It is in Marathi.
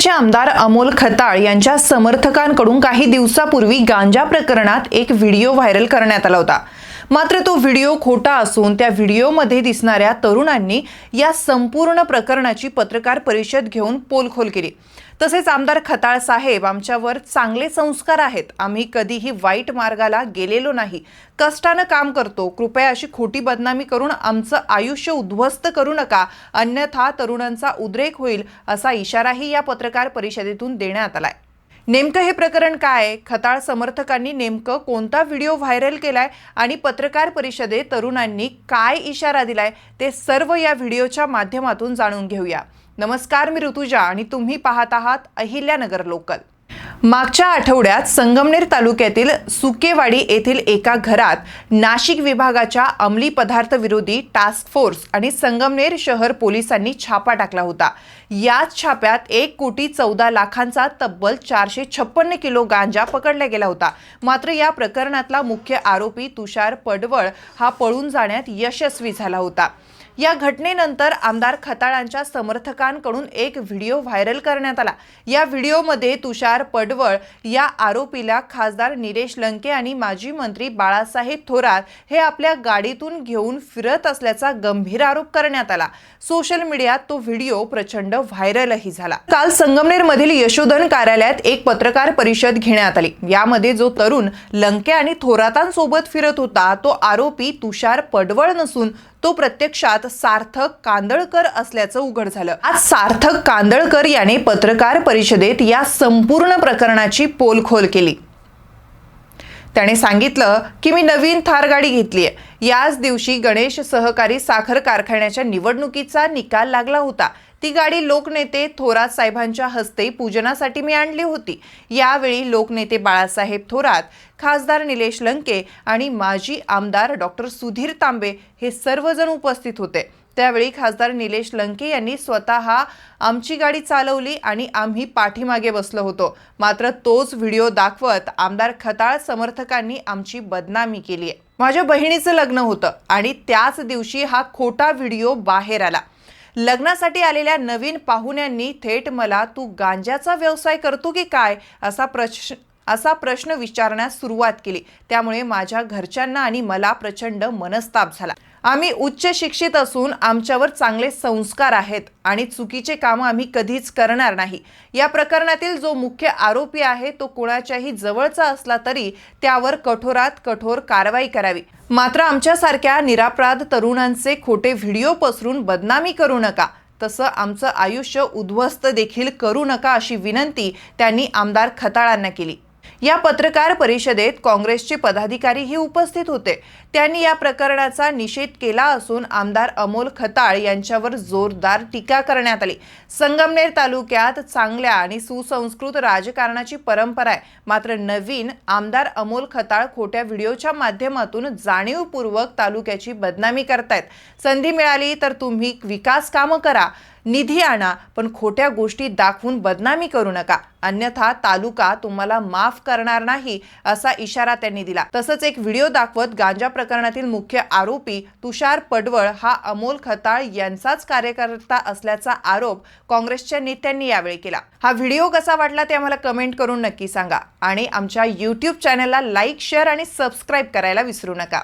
संगमनेरचे आमदार अमोल खताळ यांच्या समर्थकांकडून काही दिवसापूर्वी गांजा प्रकरणात एक व्हिडिओ व्हायरल करण्यात आला होता. मात्र तो व्हिडिओ खोटा असून त्या व्हिडिओमध्ये दिसणाऱ्या तरुणांनी या संपूर्ण प्रकरणाची पत्रकार परिषद घेऊन पोलखोल केली. तसेच आमदार खताळ साहेब आमच्यावर चांगले संस्कार आहेत. आम्ही कधीही वाईट मार्गाला गेलेलो नाही. कष्टानं काम करतो. कृपया अशी खोटी बदनामी करून आमचं आयुष्य उद्ध्वस्त करू नका. अन्यथा तरुणांचा उद्रेक होईल असा इशाराही या पत्रकार परिषदेतून देण्यात आलाय. नेमकं हे प्रकरण काय? खताळ समर्थकांनी नेमकं कोणता व्हिडिओ व्हायरल केलाय? आणि पत्रकार परिषदेत तरुणांनी काय इशारा दिलाय? ते सर्व या व्हिडिओच्या माध्यमातून जाणून घेऊया. नमस्कार मी ऋतुजा आणि तुम्ही पाहत आहात अहिल्यानगर लोकल. मागच्या आठवड्यात संगमनेर तालुक्यातील सुकेवाडी येथील एका घरात नाशिक विभागाच्या अंमली पदार्थ विरोधी टास्क फोर्स आणि संगमनेर शहर पोलिसांनी छापा टाकला होता. याच छाप्यात एक कोटी चौदा लाखांचा तब्बल चारशे छप्पन्न किलो गांजा पकडला गेला होता. मात्र या प्रकरणातला मुख्य आरोपी तुषार पडवळ हा पळून जाण्यात यशस्वी झाला होता. या घटनेनंतर आमदार खताळांच्या समर्थकांकडून एक व्हिडिओ व्हायरल करण्यात आला. या व्हिडिओमध्ये तुषार पडवळ या आरोपीला खासदार निलेश लंके आणि माजी मंत्री बाळासाहेब थोरात हे आपल्या गाडीतून घेऊन फिरत असल्याचा गंभीर आरोप करण्यात आला. सोशल मीडियात तो व्हिडिओ प्रचंड व्हायरलही झाला. काल संगमनेर मधील यशोधन कार्यालयात एक पत्रकार परिषद घेण्यात आली. यामध्ये जो तरुण लंके आणि थोरातांसोबत फिरत होता तो आरोपी तुषार पडवळ नसून तो प्रत्यक्षात सार्थक कांदळकर असल्याचं उघड झालं. आज सार्थक कांदळकर याने पत्रकार परिषदेत या संपूर्ण प्रकरणाची पोलखोल केली. त्याने सांगितलं की मी नवीन थार गाडी घेतली आहे याच दिवशी गणेश सहकारी साखर कारखान्याच्या निवडणुकीचा निकाल लागला होता. ती गाडी लोकनेते थोरात साहेबांच्या हस्ते पूजनासाठी मी आणली होती. यावेळी लोकनेते बाळासाहेब थोरात खासदार निलेश लंके आणि माजी आमदार डॉक्टर सुधीर तांबे हे सर्वजण उपस्थित होते. त्यावेळी खासदार निलेश लंके यांनी स्वतः आमची गाडी चालवली आणि आम्ही पाठीमागे बसलो होतो. मात्र तोच व्हिडिओ दाखवत आमदार खताळ समर्थकांनी आमची बदनामी केली. आहे माझ्या बहिणीचं लग्न होतं आणि त्याच दिवशी हा खोटा व्हिडिओ बाहेर आला. लग्नासाठी आलेल्या नवीन पाहुण्यांनी थेट मला तू गांजाचा व्यवसाय करतो की काय? असा प्रश्न असा प्रश्न विचारण्यास सुरुवात केली. त्यामुळे माझ्या घरच्यांना आणि मला प्रचंड मनस्ताप झाला. आम्ही उच्च शिक्षित असून आमच्यावर चांगले संस्कार आहेत आणि चुकीचे कामं आम्ही कधीच करणार नाही. या प्रकरणातील जो मुख्य आरोपी आहे तो कुणाच्याही जवळचा असला तरी त्यावर कठोरात कठोर कारवाई करावी. मात्र आमच्यासारख्या निरापराध तरुणांचे खोटे व्हिडिओ पसरून बदनामी करू नका. तसं आमचं आयुष्य उद्ध्वस्त देखील करू नका अशी विनंती त्यांनी आमदार खताळांना केली. या पत्रकार परिषदेत काँग्रेसचे पदाधिकारीही उपस्थित होते. त्यांनी या प्रकरणाचा निषेध केला असून आमदार अमोल खताळ यांच्यावर जोरदार टीका करण्यात आली. संगमनेर तालुक्यात चांगल्या आणि सुसंस्कृत राजकारणाची परंपरा आहे. मात्र नवीन आमदार अमोल खताळ खोट्या व्हिडिओच्या माध्यमातून जाणीवपूर्वक तालुक्याची बदनामी करतायत. संधी मिळाली तर तुम्ही विकास कामं करा. निधी आणा पण खोट्या गोष्टी दाखवून बदनामी करू नका. अन्यथा तालुका तुम्हाला माफ करणार नाही असा इशारा त्यांनी दिला. तसंच एक व्हिडिओ दाखवत गांजा प्रकरणातील मुख्य आरोपी तुषार पडवळ हा अमोल खताळ यांचाच कार्यकर्ता असल्याचा आरोप काँग्रेसच्या नेत्यांनी यावेळी केला. हा व्हिडिओ कसा वाटला ते आम्हाला कमेंट करून नक्की सांगा. आणि आमच्या यूट्यूब चॅनलला लाईक शेअर आणि सबस्क्राईब करायला विसरू नका.